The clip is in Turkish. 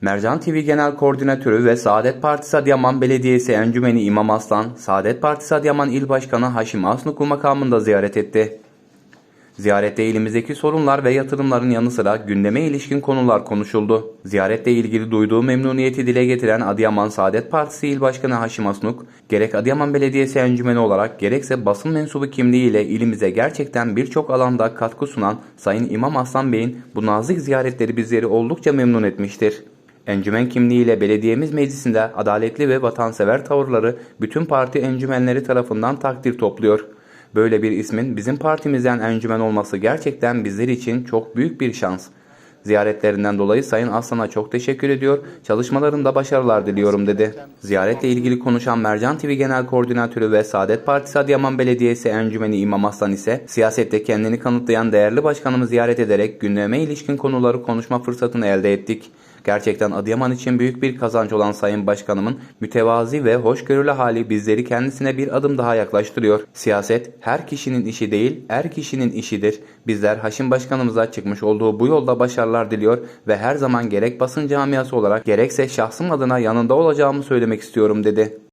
Mercan TV Genel Koordinatörü ve Saadet Partisi Adıyaman Belediyesi Encümeni İmam Aslan, Saadet Partisi Adıyaman İl Başkanı Haşim Asnuklu makamında ziyaret etti. Ziyarette ilimizdeki sorunlar ve yatırımların yanı sıra gündeme ilişkin konular konuşuldu. Ziyaretle ilgili duyduğu memnuniyeti dile getiren Adıyaman Saadet Partisi İl Başkanı Haşim Asnuk, gerek Adıyaman Belediyesi encümeni olarak gerekse basın mensubu kimliğiyle ilimize gerçekten birçok alanda katkı sunan Sayın İmam Aslan Bey'in bu nazik ziyaretleri bizleri oldukça memnun etmiştir. Encümen kimliğiyle belediyemiz meclisinde adaletli ve vatansever tavırları bütün parti encümenleri tarafından takdir topluyor. Böyle bir ismin bizim partimizden encümen olması gerçekten bizler için çok büyük bir şans. Ziyaretlerinden dolayı Sayın Aslan'a çok teşekkür ediyor, çalışmalarında başarılar diliyorum dedi. Ziyaretle ilgili konuşan Mercan TV Genel Koordinatörü ve Saadet Partisi Adıyaman Belediyesi Encümeni İmam Aslan ise siyasette kendini kanıtlayan değerli başkanımı ziyaret ederek gündeme ilişkin konuları konuşma fırsatını elde ettik. Gerçekten Adıyaman için büyük bir kazanç olan Sayın Başkanımın mütevazi ve hoşgörülü hali bizleri kendisine bir adım daha yaklaştırıyor. Siyaset her kişinin işi değil, er kişinin işidir. Bizler Haşim Başkanımıza çıkmış olduğu bu yolda başarılar diliyor ve her zaman gerek basın camiası olarak gerekse şahsım adına yanında olacağımı söylemek istiyorum dedi.